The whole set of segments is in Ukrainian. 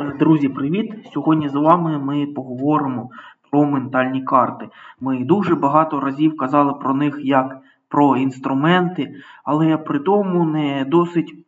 Е, Друзі, привіт! Сьогодні з вами ми поговоримо про ментальні карти. Ми дуже багато разів казали про них як про інструменти, але при тому не досить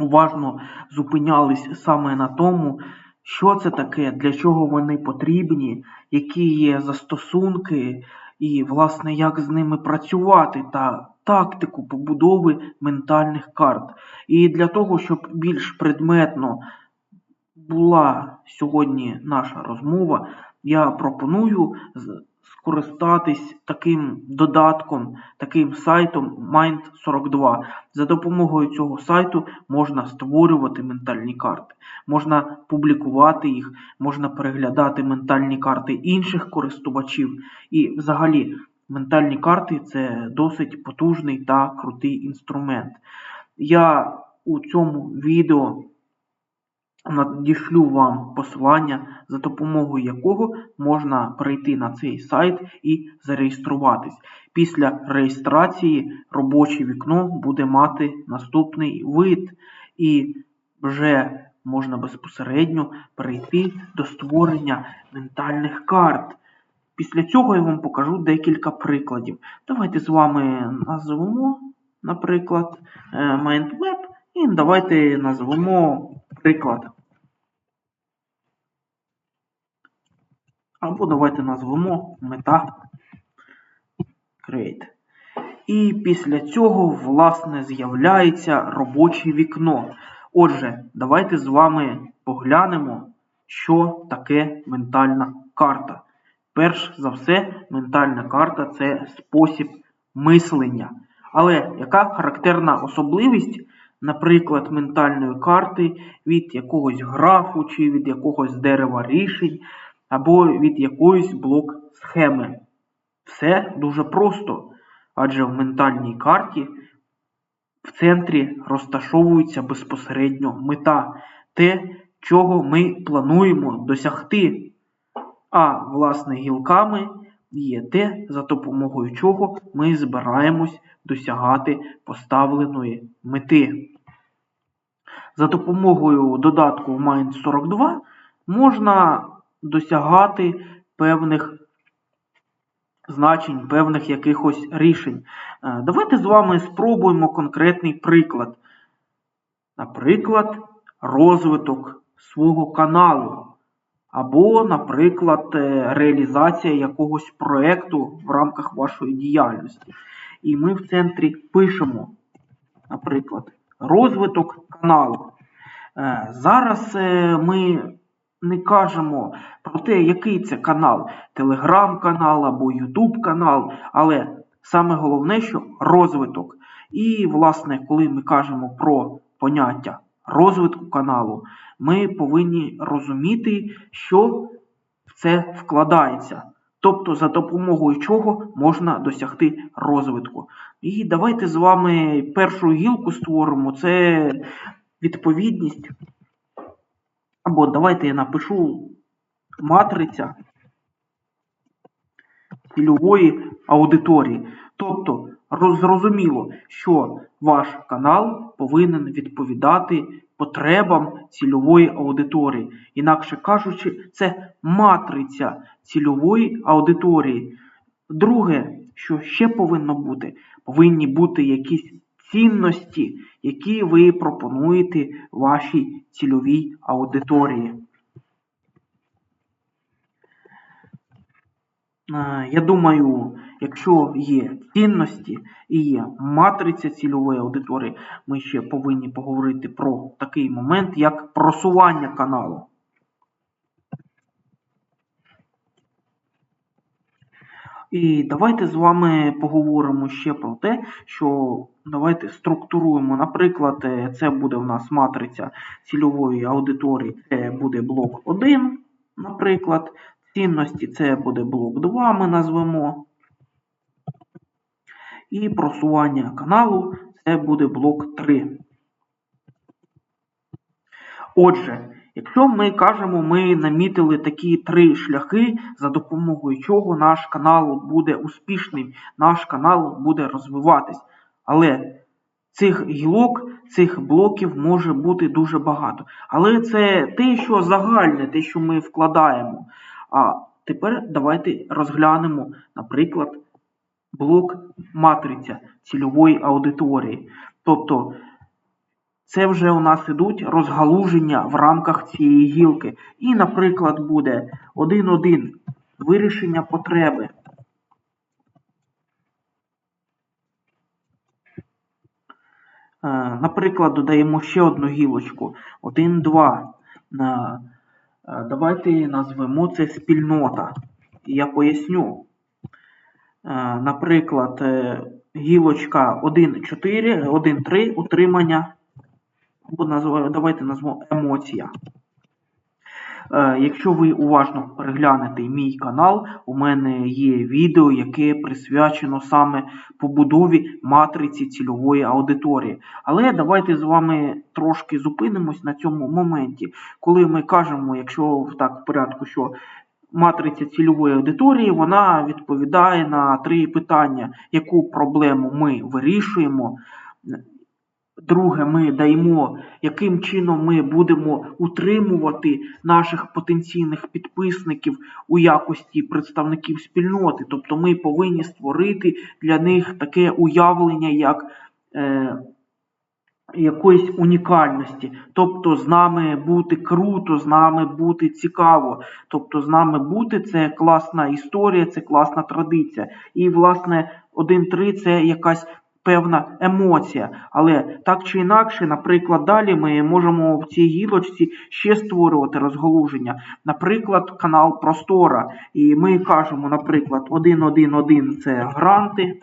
уважно зупинялись саме на тому, що це таке, для чого вони потрібні, які є застосунки, і, власне, як з ними працювати та тактику побудови ментальних карт. І для того, щоб більш предметно була сьогодні наша розмова, я пропоную скористатись таким додатком, таким сайтом Mind42. За допомогою цього сайту можна створювати ментальні карти, можна публікувати їх, можна переглядати ментальні карти інших користувачів. І взагалі ментальні карти це досить потужний та крутий інструмент. Я у цьому відео надішлю вам посилання, за допомогою якого можна перейти на цей сайт і зареєструватись. Після реєстрації робоче вікно буде мати наступний вид, і вже можна безпосередньо перейти до створення ментальних карт. Після цього я вам покажу декілька прикладів. Давайте з вами назвемо, наприклад, е, MindWeb, і давайте назвемо приклад. Або давайте назвемо мета Create. І після цього, власне, з'являється робоче вікно. Отже, давайте з вами поглянемо, що таке ментальна карта. Перш за все, ментальна карта це спосіб мислення. Але яка характерна особливість, наприклад, ментальної карти від якогось графу чи від якогось дерева рішень, або від якоїсь блок схеми? Все дуже просто, адже в ментальній карті в центрі розташовується безпосередньо мета, те, чого ми плануємо досягти. А власне гілками є те, за допомогою чого ми збираємось досягати поставленої мети. За допомогою додатку Mind42 можна досягати певних значень, певних якихось рішень. Е, Давайте з вами спробуємо конкретний приклад. Наприклад, розвиток свого каналу. Або, наприклад, е, реалізація якогось проєкту в рамках вашої діяльності. І ми в центрі пишемо, наприклад, розвиток каналу. Е, Зараз ми не кажемо про те, який це канал, телеграм-канал або Ютуб канал, але саме головне, що розвиток. І, власне, коли ми кажемо про поняття розвитку каналу, ми повинні розуміти, що в це вкладається. Тобто за допомогою чого можна досягти розвитку. І давайте з вами першу гілку створимо. Це відповідність. Або давайте я напишу матриця цільової аудиторії. Тобто зрозуміло, що ваш канал повинен відповідати потребам цільової аудиторії. Інакше кажучи, це матриця цільової аудиторії. Друге, що ще повинно бути, повинні бути якісь цінності, які ви пропонуєте вашій цільовій аудиторії. Е, Я думаю, якщо є цінності і є матриця цільової аудиторії, ми ще повинні поговорити про такий момент, як просування каналу. І давайте з вами поговоримо ще про те, що давайте структуруємо. Наприклад, е, це буде у нас матриця цільової аудиторії, це буде блок 1, наприклад. Цінності це буде блок 2, ми назвемо. І просування каналу це буде блок 3. Отже, якщо ми кажемо, ми намітили такі три шляхи, за допомогою чого наш канал буде успішним, наш канал буде розвиватись. Але цих гілок цих блоків може бути дуже багато. Але це те, що загальне, те, що ми вкладаємо. А тепер давайте розглянемо, наприклад, блок матриця цільової аудиторії. Тобто це вже у нас ідуть розгалуження в рамках цієї гілки. І, наприклад, буде 1.1 вирішення потреби. Е, Наприклад, додаємо ще одну гілочку. 1.2. Е, е, Давайте назвемо це спільнота. Я поясню. Наприклад, гілочка 1.4, 1.3 утримання, називаю, давайте назвемо емоція. Е, Якщо ви уважно переглянете мій канал, у мене є відео, яке присвячено саме побудові матриці цільової аудиторії. Але давайте з вами трошки зупинимось на цьому моменті. Коли ми кажемо, якщо так в порядку, що матриця цільової аудиторії, вона відповідає на три питання, яку проблему ми вирішуємо. Друге, ми даємо, яким чином ми будемо утримувати наших потенційних підписників у якості представників спільноти. Тобто ми повинні створити для них таке уявлення, як е, якоїсь унікальності. Тобто з нами бути круто, з нами бути цікаво. Тобто з нами бути це класна історія, це класна традиція. І, власне, 1-3 це якась певна емоція. Але так чи інакше, наприклад, далі ми можемо в цій гілочці ще створювати розгалуження. Наприклад, канал Простора. І ми кажемо, наприклад, 1.1.1 це гранти.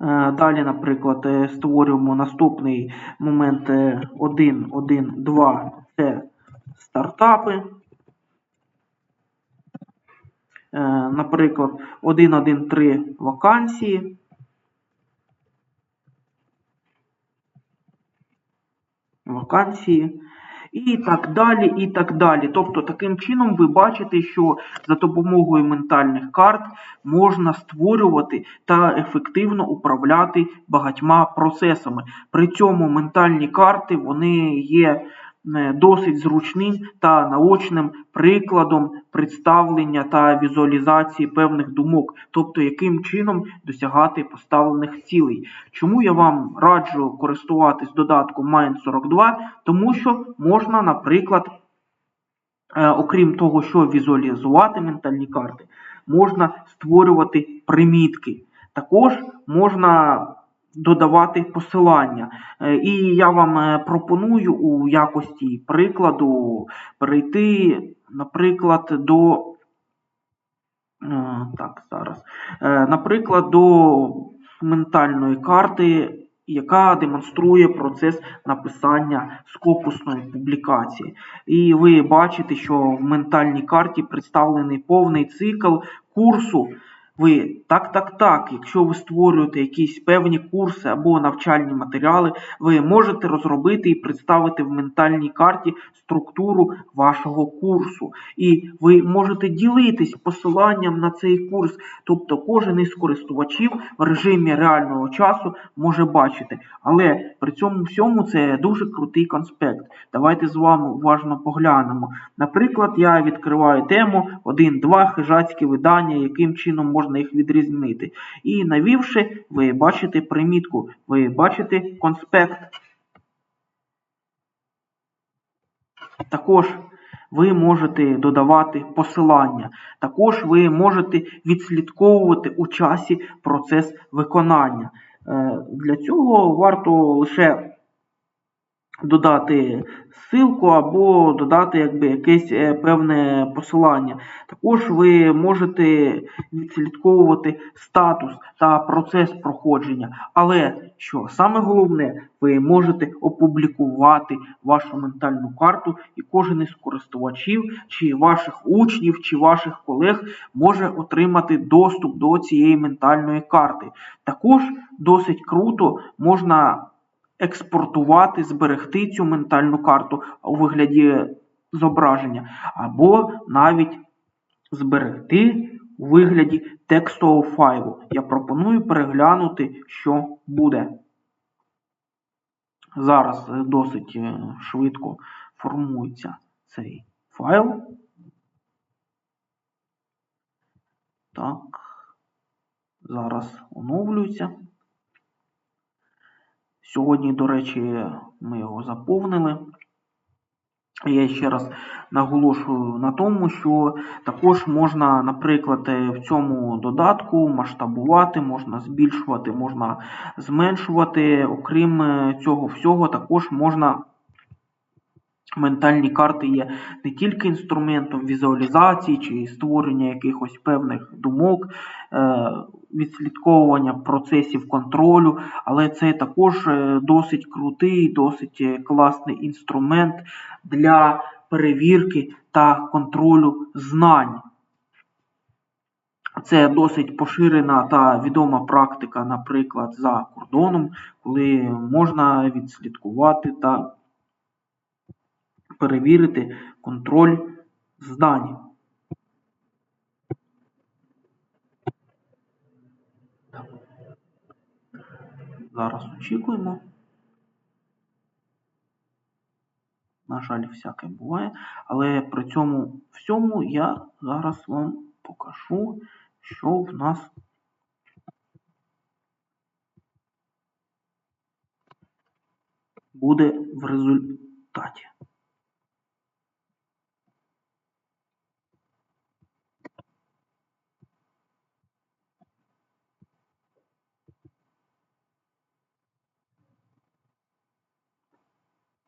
Е, Далі, наприклад, е, створюємо наступний момент 1.1.2 це стартапи. Е, Наприклад, 1.1.3 вакансії. Вакансії. І так далі, і так далі. Тобто, таким чином ви бачите, що за допомогою ментальних карт можна створювати та ефективно управляти багатьма процесами. При цьому ментальні карти вони є досить зручним та наочним прикладом представлення та візуалізації певних думок, тобто яким чином досягати поставлених цілей. Чому я вам раджу користуватись додатком Mind42? Тому що можна, наприклад, е, окрім того, що візуалізувати ментальні карти, можна створювати примітки. Також можна додавати посилання. Е, І я вам е, пропоную у якості прикладу перейти, наприклад, до. е, Так, зараз. Наприклад, до ментальної карти, яка демонструє процес написання скопусної публікації. І ви бачите, що в ментальній карті представлений повний цикл курсу. Ви так, так, так. Якщо ви створюєте якісь певні курси або навчальні матеріали, ви можете розробити і представити в ментальній карті структуру вашого курсу. І ви можете ділитись посиланням на цей курс. Тобто кожен із користувачів в режимі реального часу може бачити. Але при цьому всьому це дуже крутий конспект. Давайте з вами уважно поглянемо. Наприклад, я відкриваю тему 1-2 хижацькі видання, яким чином можна їх відрізнити. І навівши, ви бачите примітку, ви бачите конспект. Також ви можете додавати посилання. Також ви можете відслідковувати у часі процес виконання. Е, Для цього варто лише додати ссылку або додати якби якесь е, певне посилання. Також ви можете відслідковувати статус та процес проходження. Але що саме головне, ви можете опублікувати вашу ментальну карту, і кожен із користувачів, чи ваших учнів, чи ваших колег може отримати доступ до цієї ментальної карти. Також досить круто можна експортувати, зберегти цю ментальну карту у вигляді зображення, або навіть зберегти у вигляді текстового файлу. Я пропоную переглянути, що буде. Зараз е, досить е, швидко формується цей файл. Так, зараз оновлюється. Сьогодні, до речі, ми його заповнили. Я ще раз наголошую на тому, що також можна, наприклад, в цьому додатку масштабувати, можна збільшувати, можна зменшувати. Окрім е, цього всього, також можна. Ментальні карти є не тільки інструментом візуалізації чи створення якихось певних думок, е, відслідковування процесів контролю, але це також е, досить крутий, досить е, класний інструмент для перевірки та контролю знань. Це досить поширена та відома практика, наприклад, за кордоном, коли можна відслідкувати та перевірити контроль знань. Зараз очікуємо. На жаль, всяке буває. Але при цьому всьому я зараз вам покажу, що в нас буде в результаті.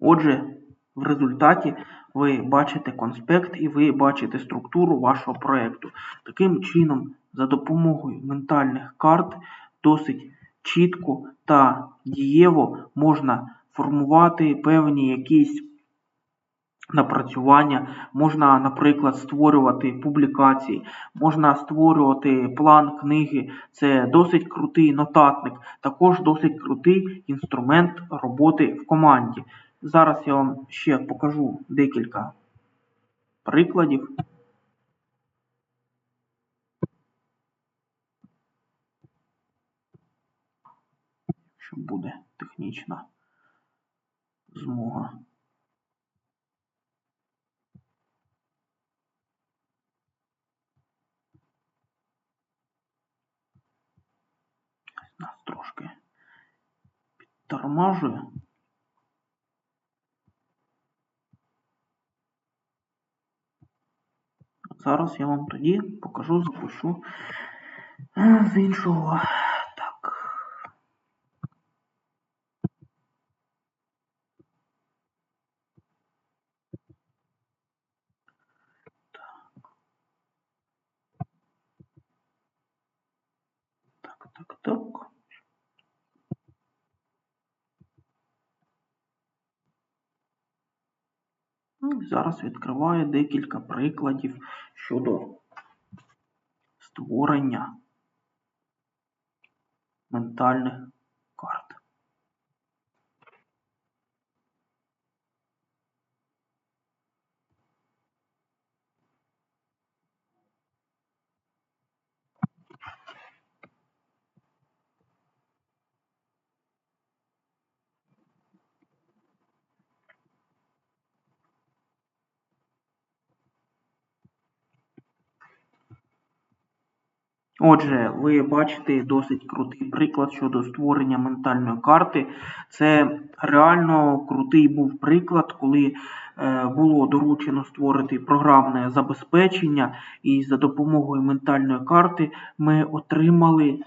Отже, в результаті ви бачите конспект і ви бачите структуру вашого проєкту. Таким чином, за допомогою ментальних карт досить чітко та дієво можна формувати певні якісь напрацювання, можна, наприклад, створювати публікації, можна створювати план книги. Це досить крутий нотатник, також досить крутий інструмент роботи в команді. Зараз я вам ще покажу декілька прикладів. Якщо буде технічна змога. Нас трошки підтормажує. Зараз я вам тоді покажу, запущу з іншого. Так. Так, так, так. Ну, Зараз відкриваю декілька прикладів щодо створення ментальних карт. Отже, ви бачите досить крутий приклад щодо створення ментальної карти. Це реально крутий був приклад, коли е, було доручено створити програмне забезпечення, і за допомогою ментальної карти ми отримали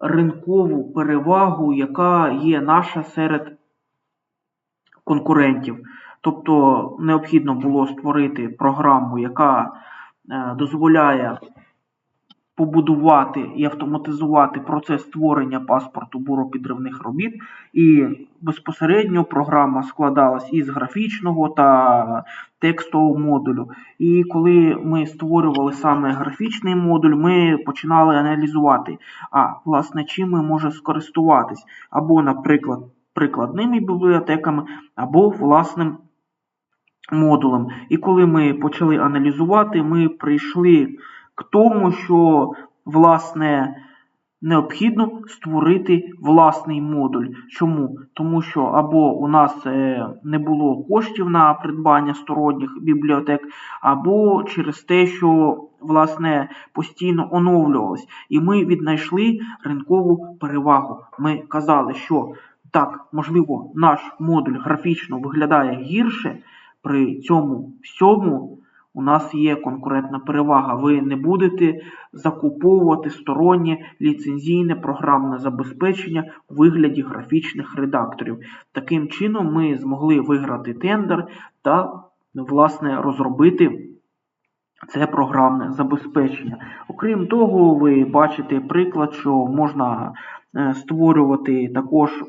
ринкову перевагу, яка є наша серед конкурентів. Тобто необхідно було створити програму, яка е, дозволяє побудувати і автоматизувати процес створення паспорту буропідривних робіт, і безпосередньо програма складалась із графічного та текстового модулю. І коли ми створювали саме графічний модуль, ми починали аналізувати, а власне чим ми можемо скористуватись, або, наприклад, прикладними бібліотеками, або власним модулем. І коли ми почали аналізувати, ми прийшли к тому, що власне необхідно створити власний модуль. Чому? Тому що або у нас е, не було коштів на придбання сторонніх бібліотек, або через те, що власне постійно оновлювалось. І ми віднайшли ринкову перевагу. Ми казали, що так, можливо, наш модуль графічно виглядає гірше, при цьому всьому у нас є конкурентна перевага. Ви не будете закуповувати стороннє ліцензійне програмне забезпечення у вигляді графічних редакторів. Таким чином, ми змогли виграти тендер та, власне, розробити це програмне забезпечення. Окрім того, ви бачите приклад, що можна е, створювати також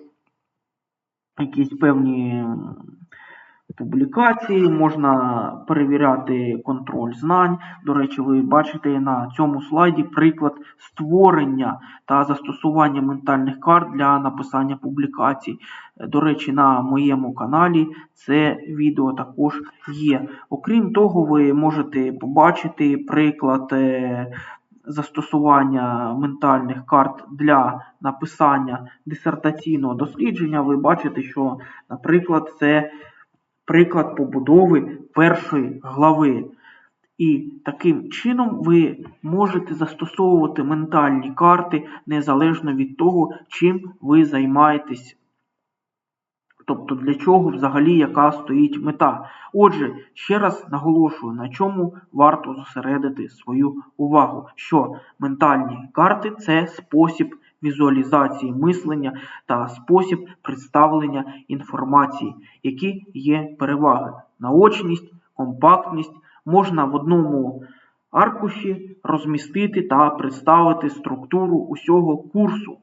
якісь певні публікації, можна перевіряти контроль знань. До речі, ви бачите на цьому слайді приклад створення та застосування ментальних карт для написання публікацій. До речі, на моєму каналі це відео також є. Окрім того, ви можете побачити приклад е, застосування ментальних карт для написання дисертаційного дослідження. Ви бачите, що, наприклад, це приклад побудови першої глави. І таким чином ви можете застосовувати ментальні карти незалежно від того, чим ви займаєтесь. Тобто для чого взагалі яка стоїть мета. Отже, ще раз наголошую, на чому варто зосередити свою увагу, що ментальні карти це спосіб візуалізації мислення та спосіб представлення інформації, які є переваги. Наочність, компактність можна в одному аркуші розмістити та представити структуру усього курсу.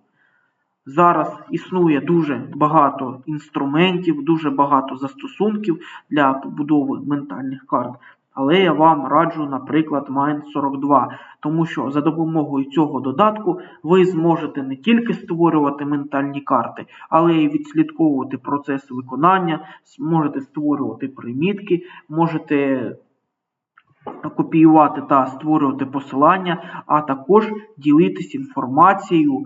Зараз існує дуже багато інструментів, дуже багато застосунків для побудови ментальних карт. Але я вам раджу, наприклад, Mind42, тому що за допомогою цього додатку ви зможете не тільки створювати ментальні карти, але й відслідковувати процес виконання, зможете створювати примітки, можете копіювати та створювати посилання, а також ділитись інформацією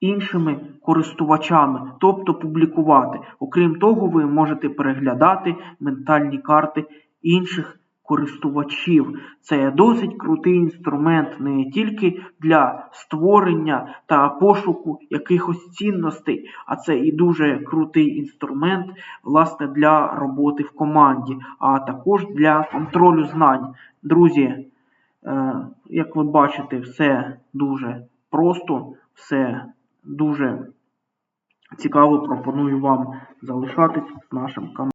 іншими користувачами, тобто публікувати. Окрім того, ви можете переглядати ментальні карти інших користувачів. Це досить крутий інструмент не тільки для створення та пошуку якихось цінностей, а це і дуже крутий інструмент власне для роботи в команді, а також для контролю знань. Друзі, е, як ви бачите, все дуже просто, все дуже цікаво. Пропоную вам залишатись нашим каналом.